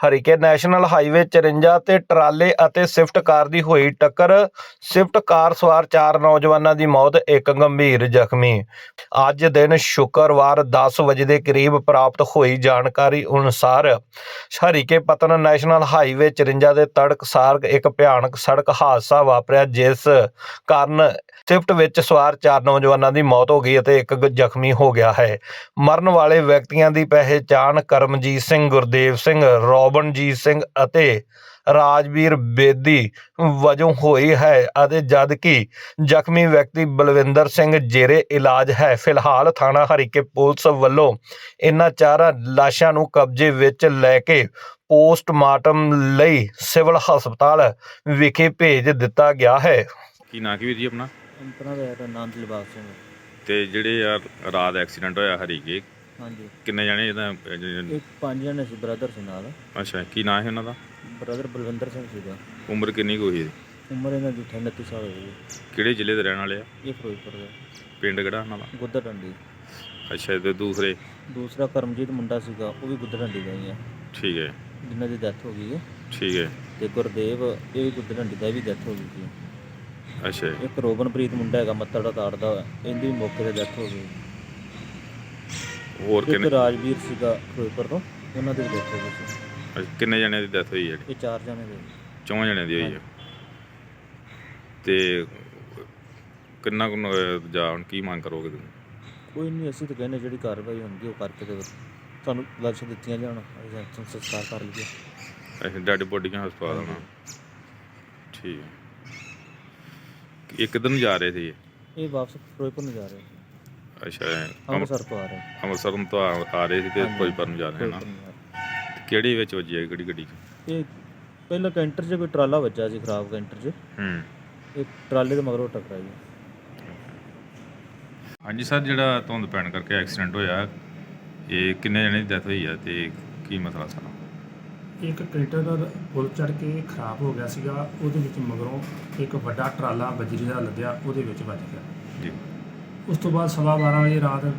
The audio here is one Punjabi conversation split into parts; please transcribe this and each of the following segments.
ਹਰੀਕੇ ਨੈਸ਼ਨਲ ਹਾਈਵੇ 54 ਤੇ ਟਰਾਲੇ ਅਤੇ ਸਵਿਫਟ ਕਾਰ ਦੀ ਹੋਈ ਟੱਕਰ। ਸਵਿਫਟ ਕਾਰ ਸਵਾਰ ਚਾਰ ਨੌਜਵਾਨਾਂ ਦੀ ਮੌਤ, ਇੱਕ ਗੰਭੀਰ ਜ਼ਖਮੀ। ਅੱਜ ਦਿਨ ਸ਼ੁੱਕਰਵਾਰ 10 ਵਜੇ ਦੇ ਕਰੀਬ ਪ੍ਰਾਪਤ ਹੋਈ ਜਾਣਕਾਰੀ ਅਨੁਸਾਰ ਹਰੀਕੇ ਪਤਨ ਨੈਸ਼ਨਲ ਹਾਈਵੇ 54 ਦੇ ਤੜਕਸਾਰ ਇੱਕ ਭਿਆਨਕ ਸੜਕ ਹਾਦਸਾ ਵਾਪਰਿਆ, ਜਿਸ ਕਾਰਨ ਸਵਿਫਟ ਵਿੱਚ ਸਵਾਰ ਚਾਰ ਨੌਜਵਾਨਾਂ ਦੀ ਮੌਤ ਹੋ ਗਈ ਅਤੇ ਇੱਕ ਜ਼ਖਮੀ ਹੋ ਗਿਆ ਹੈ। ਮਰਨ ਵਾਲੇ ਵਿਅਕਤੀਆਂ ਦੀ ਪਹਿਚਾਣ ਕਰਮਜੀਤ ਸਿੰਘ, ਗੁਰਦੇਵ ਸਿੰਘ ਰੋਬਨਜੀਤ ਸਿੰਘ ਅਤੇ ਰਾਜਵੀਰ ਬੇਦੀ ਵਜੋਂ ਹੋਈ ਹੈ ਅਤੇ ਜਦ ਕਿ ਜ਼ਖਮੀ ਵਿਅਕਤੀ ਬਲਵਿੰਦਰ ਸਿੰਘ ਜੇਰੇ ਇਲਾਜ ਹੈ ਫਿਲਹਾਲ ਥਾਣਾ ਹਰੀਕੇ ਪੁਲਿਸ ਵੱਲੋਂ ਇਨ੍ਹਾਂ ਚਾਰਾਂ ਲਾਸ਼ਾਂ ਨੂੰ ਕਬਜ਼ੇ ਵਿੱਚ ਲੈ ਕੇ ਪੋਸਟਮਾਰਟਮ ਲਈ ਸਿਵਲ ਹਸਪਤਾਲ ਵਿਖੇ ਭੇਜ ਦਿੱਤਾ ਗਿਆ ਹੈ। ਕੀ ਨਾਂ ਕੀ ਵੀਰ ਜੀ ਆਪਣਾ? ਆਪਣਾ ਦਾ ਯਾਰ ਆਨੰਦ ਲਿਬਾਸ ਸਿੰਘ ਤੇ ਜਿਹੜੇ ਯਾਰ ਰਾਤ ਐਕਸੀਡੈਂਟ ਹੋਇਆ ਹਰੀਕੇ ਹਾਂਜੀ। ਕਿੰਨੇ ਜਣੇ ਇਹਦਾ ਇੱਕ ਪੰਜ ਜਣੇ ਸੀ ਬ੍ਰਦਰ ਸੀ ਨਾਲ। ਅੱਛਾ ਕੀ ਨਾਂ ਹੈ ਉਹਨਾਂ ਦਾ? ਬ੍ਰਦਰ ਬਲਵਿੰਦਰ ਸਿੰਘ ਸੀਗਾ। ਉਮਰ ਕਿੰਨੀ ਕੁ ਹੋਈ ਉਮਰ ਇਹਨਾਂ ਦੀ 38 ਸਾਲ ਹੋਈ ਹੈ। ਕਿਹੜੇ ਜ਼ਿਲ੍ਹੇ ਦੇ ਰਹਿਣ ਵਾਲੇ ਆ? ਇਹ ਫਿਰੋਜ਼ਪੁਰ ਦਾ। ਪਿੰਡ ਕਿਹੜਾ ਉਹਨਾਂ ਦਾ? ਗੁੱਦਰ ਡੰਡੀ ਅੱਛਾ ਤੇ ਦੂਸਰੇ? ਦੂਸਰਾ ਕਰਮਜੀਤ ਮੁੰਡਾ ਸੀਗਾ ਉਹ ਵੀ ਗੁੱਦਰ ਡੰਡੀ ਦਾ ਹੀ ਹੈ। ਠੀਕ ਹੈ। ਜਿਨ੍ਹਾਂ ਦੀ ਡੈਥ ਹੋ ਗਈ ਹੈ। ਠੀਕ ਹੈ। ਤੇ ਗੁਰਦੇਵ ਇਹ ਵੀ ਗੁੱਦਰ ਡੰਡੀ ਦਾ ਇਹ ਵੀ ਡੈਥ ਹੋ ਗਈ ਸੀ। ਅੱਛਾ ਜੀ, ਇੱਕ ਰੋਬਨਪ੍ਰੀਤ ਮੁੰਡਾ ਹੈਗਾ ਮੱਤੜ ਦਾ ਤਾੜਦਾ ਇਹਦੀ ਵੀ ਮੌਕੇ ਤੇ ਡੈਥ ਹੋ ਗਈ। ਹੋਰ ਇੱਕ ਕਿੰਨੇ? ਰਾਜਵੀਰ ਸੀਗਾ ਫਿਰੋਜ਼ਪੁਰ ਤੋਂ ਉਹਨਾਂ ਦੀ ਵੀ ਡੈਥ ਹੋ ਗਈ ਸੀ। ਅੱਛਾ, ਕਿੰਨੇ ਜਣਿਆਂ ਦੀ ਡੈਥ ਹੋਈ ਹੈ? ਇਹ ਚਾਰ ਜਣੇ ਦੇ। ਚੌਂ ਜਣਿਆਂ ਦੀ ਹੋਈ ਹੈ। ਤੇ ਕਿੰਨਾ ਕੁ ਨ- ਜਾ ਹੁਣ ਕੀ ਮੰਗ ਕਰੋਗੇ ਤੁਸੀਂ? ਕੋਈ ਨਹੀਂ ਅਸੀਂ ਤਾਂ ਕਹਿੰਦੇ ਜਿਹੜੀ ਕਾਰਵਾਈ ਹੁੰਦੀ ਉਹ ਕਰਕੇ ਤੇ ਤੁਹਾਨੂੰ ਲਕਸ਼ ਦਿੱਤੀਆਂ ਜਾਣ ਅਸੀਂ ਸੰਸਕਾਰ ਕਰ ਲਈਏ। ਅੱਛਾ ਡੈਡ ਬੋਡੀਆਂ ਹਸਪਤਾਲ ਆਉਣਾ। ਠੀਕ ਹੈ। ਇੱਕ ਦਿਨ ਜਾ ਰਹੇ ਸੀ ਇਹ? ਇਹ ਵਾਪਸ ਫਿਰੋਜ਼ਪੁਰ ਨੂੰ ਜਾ ਰਹੇ ਸੀ। ਅੱਛਾ ਅੰਮ੍ਰਿਤਸਰ ਅੰਮ੍ਰਿਤਸਰ ਤੋਂ ਆ ਰਹੇ। ਅੰਮ੍ਰਿਤਸਰ ਤੋਂ ਆ ਆ ਰਹੇ ਸੀ ਤੇ ਹਾਂਜੀ। ਫਿਰੋਜ਼ਪੁਰ ਨੂੰ ਜਾ ਰਹੇ ਨਾ ਫਿਰੋਜ਼ਪੁਰ ਨੂੰ ਜਾ ਰਹੇ। ਕਿਹੜੀ ਵਿੱਚ ਵੱਜੀ ਹੈ ਕਿਹੜੀ ਗੱਡੀ ਇਹ ਪਹਿਲਾਂ ਕੈਂਟਰ 'ਚ ਕੋਈ ਟਰਾਲਾ ਵੱਜਾ ਸੀ ਖਰਾਬ ਕੈਂਟਰ 'ਚ। ਹੂੰ। ਇਹ ਟਰਾਲੇ ਦੇ ਮਗਰੋਂ ਟਕਰਾਈ ਹਾਂਜੀ ਸਰ ਜਿਹੜਾ ਧੁੰਦ ਪੈਣ ਕਰਕੇ ਐਕਸੀਡੈਂਟ ਹੋਇਆ ਇਹ ਕਿੰਨੇ ਜਣੇ ਦੀ ਡੈਥ ਹੋਈ ਹੈ ਤੇ ਕੀ ਮਸਲਾ ਸਾਰਾ? ਇੱਕ ਕ੍ਰੇਟਰ ਪੁਲ ਚੜ ਕੇ ਖਰਾਬ ਹੋ ਗਿਆ ਸੀਗਾ ਉਹਦੇ ਵਿੱਚ ਮਗਰੋਂ ਇੱਕ ਵੱਡਾ ਟਰਾਲਾ ਬਜਰੀ ਦਾ ਲੱਦਿਆ ਉਹਦੇ ਵਿੱਚ ਵੱਜ ਗਿਆ। ਜੀ ਉਸ ਤੋਂ ਬਾਅਦ ਸਵਾ 12 ਵਜੇ ਰਾਤ ਅ,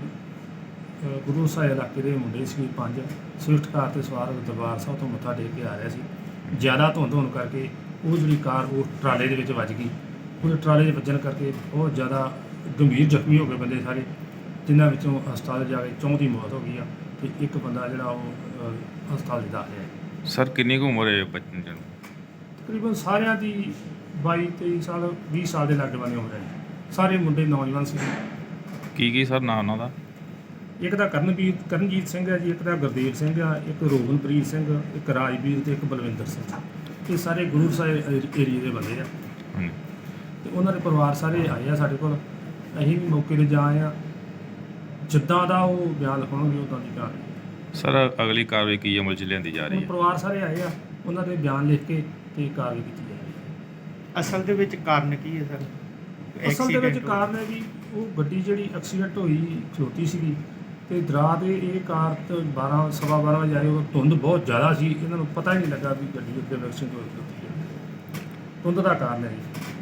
ਗੁਰੂ ਸਾਹਿਬ ਇਲਾਕੇ ਦੇ ਮੁੰਡੇ ਸੀ ਪੰਜ ਸਵਿਫਟ ਕਾਰ ਤੇ ਸਵਾਰ ਦਰਬਾਰ ਸਾਹਿਬ ਤੋਂ ਮੱਥਾ ਟੇਕ ਕੇ ਆ ਰਿਹਾ ਸੀ। ਜ਼ਿਆਦਾ ਧੁੰਦ ਹੋਣ ਕਰਕੇ ਉਹ ਜਿਹੜੀ ਕਾਰ ਉਹ ਟਰਾਲੇ ਦੇ ਵਿੱਚ ਵੱਜ ਗਈ। ਉਹ ਟਰਾਲੇ ਦੇ ਵੱਜਣ ਕਰਕੇ ਬਹੁਤ ਜ਼ਿਆਦਾ ਗੰਭੀਰ ਜ਼ਖਮੀ ਹੋ ਗਏ ਬੰਦੇ ਸਾਰੇ ਜਿਨ੍ਹਾਂ ਵਿੱਚੋਂ ਹਸਪਤਾਲ ਜਾ ਕੇ ਚੌਂ ਦੀ ਮੌਤ ਹੋ ਗਈ ਆ ਤੇ ਇੱਕ ਬੰਦਾ ਜਿਹੜਾ ਉਹ ਅ, ਹਸਪਤਾਲ 'ਚ ਦਾਖਲ ਹੈ। ਸਰ ਕਿੰਨੀ ਕੁ ਉਮਰ ਹੈ ਬੱਚੇ ਦੀ? ਤਕਰੀਬਨ ਸਾਰਿਆਂ ਦੀ 22 23 ਸਾਲ 20 ਸਾਲ ਦੇ ਲਾਗੇ ਬੰਨੇ ਉਮਰ ਹੈ। ਸਾਰੇ ਮੁੰਡੇ ਨੌਜਵਾਨ ਸੀ। ਕੀ ਕੀ ਸਰ ਨਾਂ ਉਹਨਾਂ ਦਾ? ਇੱਕ ਦਾ ਕਰਨਵੀਰ ਕਰਨਜੀਤ ਸਿੰਘ ਹੈ ਜੀ ਇੱਕ ਦਾ ਗੁਰਦੇਵ ਸਿੰਘ ਆ ਇੱਕ ਰੋਗਨਪ੍ਰੀਤ ਸਿੰਘ ਇੱਕ ਰਾਜਵੀਰ ਤੇ ਇੱਕ ਬਲਵਿੰਦਰ ਸਿੰਘ। ਇਹ ਸਾਰੇ ਗੁਰੂ ਸਾਹਿਬ ਏਰੀਏ ਦੇ ਬੰਦੇ ਆ। ਹਾਂਜੀ। ਤੇ ਉਹਨਾਂ ਦੇ ਪਰਿਵਾਰ ਸਾਰੇ ਆਏ ਆ ਸਾਡੇ ਕੋਲ। ਅਸੀਂ ਵੀ ਮੌਕੇ ਤੇ ਜਾ ਆਏ ਆ। ਜਿੱਦਾਂ ਦਾ ਉਹ ਬਿਆਨ ਲਿਖਾਉਣਗੇ ਉਦਾਂ ਦੀ ਕਾਰਵਾਈ। ਸਰ ਅਗਲੀ ਕਾਰਵਾਈ ਕੀ ਅਮਲ 'ਚ ਲਿਆਂਦੀ ਜਾ ਰਹੀ ਹੁਣ ਹੈ ਪਰਿਵਾਰ ਸਾਰੇ ਆਏ ਆ। ਉਹਨਾਂ ਦੇ ਬਿਆਨ ਲਿਖ ਕੇ ਤੇ ਕਾਰਵਾਈ ਕੀਤੀ ਜਾ ਰਹੀ ਹੈ। ਅਸਲ ਦੇ ਵਿੱਚ ਕਾਰਨ ਕੀ ਹੈ ਸਰ? ਅਸਲ ਦੇ ਵਿੱਚ Accident ਕਾਰਨ ਹੈ ਵੀ ਉਹ ਗੱਡੀ ਜਿਹੜੀ ਐਕਸੀਡੈਂਟ ਹੋਈ ਖਲੋਤੀ ਸੀਗੀ ਤੇ ਦਰਾ ਦੇ ਇਹ ਕਾਰ ਤੇ 12 ਸਵਾ 12 ਵਜੇ ਆਏ ਉਹ ਧੁੰਦ ਬਹੁਤ ਜ਼ਿਆਦਾ ਸੀ। ਇਹਨਾਂ ਨੂੰ ਪਤਾ ਹੀ ਨਹੀਂ ਲੱਗਾ ਵੀ ਗੱਡੀ ਉੱਤੇ ਐਕਸੀਡੈਂਟ ਹੋ ਹੈ ਧੁੰਦ ਦਾ ਕਾਰਨ ਹੈ ਜੀ